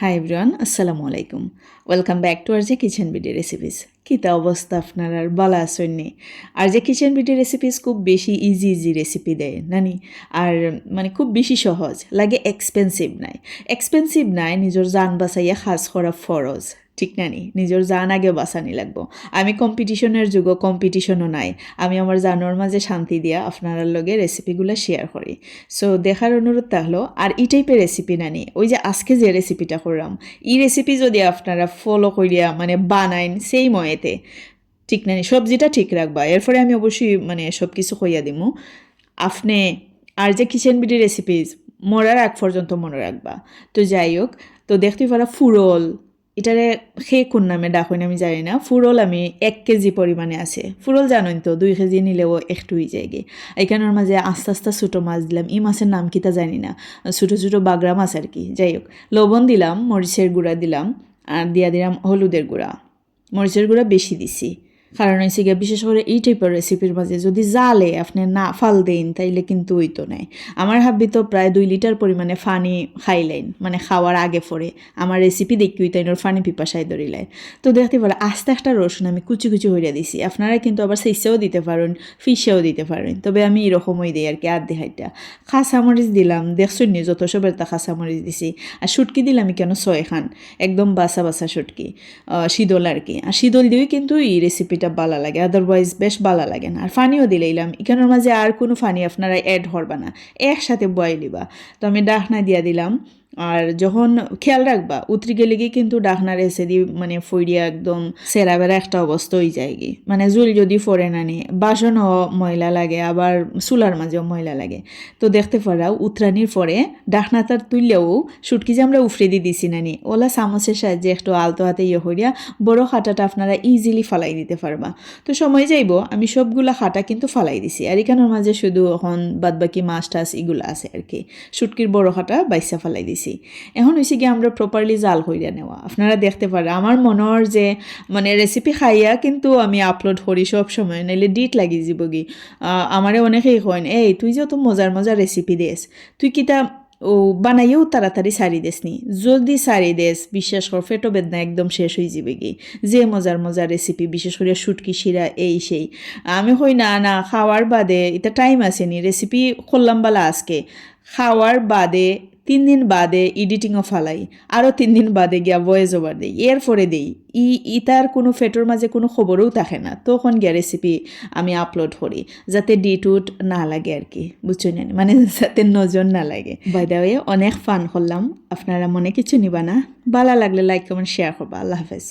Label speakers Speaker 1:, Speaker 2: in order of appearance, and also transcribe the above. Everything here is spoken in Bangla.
Speaker 1: হাই এভরিওয়ান আসসালামু আলাইকুম ওয়েলকাম ব্যাক টু আর যে কিচেন বিডি রেসিপিস কিতা অবস্থা আপনার আর বালা আসেননি আর যে কিচেন বিডি রেসিপিস খুব বেশি ইজি ইজি রেসিপি দেয় নানি আর মানে খুব বেশি সহজ, লাগে এক্সপেন্সিভ নাই। এক্সপেন্সিভ নাই, নিজের যান বাঁচাইয়া সাজ করা ফরজ। ঠিক না নি? নিজের জান আগে বাঁচানি লাগব। আমি কম্পিটিশনের যুগ কম্পিটিশনও নাই। আমি আমার জানোর মাঝে শান্তি দিয়া আপনার লগে রেসিপিগুলো শেয়ার করি সো দেখার অনুরোধ থাকল আর এই টাইপের রেসিপি নানি ওই যে আজকে যে রেসিপিটা করলাম এই রেসিপি যদি আপনারা ফলো করিয়া মানে বানাইন সেই ময়েতে ঠিক নানি সবজিটা ঠিক রাখবা এরপরে আমি অবশ্যই মানে সব কিছু কইয়া দিমু। আপনি আর যে কিচেন বিডি রেসিপিস মরার আগ পর্যন্ত মনে রাখবা তো যাই হোক, তো দেখতে পারা ফুরল এটারে সেই কোন নামে ডাকইন আমি জানি না। ফুরল আমি এক কেজি পরিমাণে আছে। ফুরল জানোই তো, দুই কেজি নিলেও একটু হয়ে যায় গে। এখানের মাঝে আস্তে আস্তে ছোটো মাছ দিলাম। এই মাছের নাম কিতা জানি না। ছোটো ছোটো বাগড়া মাছ আর কি। যাই হোক, লবণ দিলাম, মরিচের গুঁড়া দিলাম, আর দিয়া দিলাম হলুদের গুঁড়া। মরিচের গুঁড়া বেশি দিছি। কারণ হয়েছে গিয়ে বিশেষ করে এই টাইপের রেসিপির মাঝে যদি জালে আপনি না ফাল দেন, তাইলে কিন্তু ওই তো নাই। আমার হাব্বি তো প্রায় দুই লিটার পরিমাণে ফানি খাইলেন মানে খাওয়ার আগে পরে। আমার রেসিপি দেখি তাই ওর ফানি পিপাসায় ধরিলেন তো দেখতে পারে আস্তে একটা রসুন আমি কুচি কুচি হইয়া দিছি। আপনারা কিন্তু আবার সেইসেও দিতে পারেন ফিশেও দিতে পারেন। তবে আমি এরকমই দিই আর কি আর দেহাইটা খাসামরিচ দিলাম, দেখছুন নি? যত সবের তা খাসামরিচ দিছি। আর শুটকি দিলাম কেন? ছয় খান। একদম বাসা বাসা শুটকি শীতল আর কি। আর শীতল দিয়েই কিন্তু এই রেসিপিটা বালা লাগে আদারওয়াইজ বেশ বালা লাগে না। আর ফানিও দিলে দিলাইলাম এখানের মাঝে আর কোনো ফানি আপনারা অ্যাড হরবা না, একসাথে বয়ে লিবা তো আমি ডাকনা দিয়া দিলাম আর যখন খেয়াল রাখবা, উতরি গেলে গিয়ে কিন্তু ডাকনা রেসে দি মানে ফইরিয়া একদম সেরা বেড়া একটা অবস্থা হয়ে যায় কি মানে জুল যদি ফোরে নানি বাসনও ময়লা লাগে, আবার চুলার মাঝেও ময়লা লাগে। তো দেখতে পারাও উতরানির পরে ডাকনাটার তুললেও সুটকি যে আমরা উফরে দিয়ে দিছি নানি ওলা চামচের সাহায্যে একটু আলতো হাতে ইয়ে করিয়া বড় খাটাটা আপনারা ইজিলি ফালাই দিতে পারবা। তো সময় যাইব, আমি সবগুলা খাটা কিন্তু ফালাই দিছি। আর এখানের মাঝে শুধু এখন বাদবাকি মাছ টাছ এগুলো আছে আর কি। শুটকির বড় খাটা বাইসা ফালাই দিছি। এখন হয়েছে কি আমরা প্রপারলি জাল কইরা নেওয়া। আপনারা দেখতে পারে আমার মনের যে মানে রেসিপি খাইয়া কিন্তু আমি আপলোড করি সব সময় নাইলে ডিট লাগি যাব কি আহ, আমারে অনেকেই কইন এই তুই যে তো মজার মজার রেসিপি দেস তুই কিতা ও বানাইও তাড়াতাড়ি সারি দেস নি। যদি সারি দেস বিশ্বাস কর ফেটো বেদনা একদম শেষ হয়ে যাবে কি যে মজার মজার রেসিপি বিশেষ করে শুটকি শিরা এই সেই। আমি কই না না খাওয়ার বাদে এটা টাইম আছে নি রেসিপি করলাম বালা আজকে। খাওয়ার বাদে তিন দিন বাদে এডিটিংও ফালাই আরও তিন দিন বাদে গিয়া ভয়েস ওভার দিই। এরপরে দিই, ই ইতার কোনো ফেটোর মাঝে কোনো খবরও থাকে না, তখন গিয়া রেসিপি আমি আপলোড করি, যাতে ডিটুট না লাগে আর কি বুঝছ বুঝছেন মানে যাতে নজর না লাগে। বাইদাওয়ে অনেক ফান করলাম, আপনারা মনে কিছু নিবা না? ভালো লাগলে লাইক কমেন্ট শেয়ার করবা। আল্লাহ হাফেজ।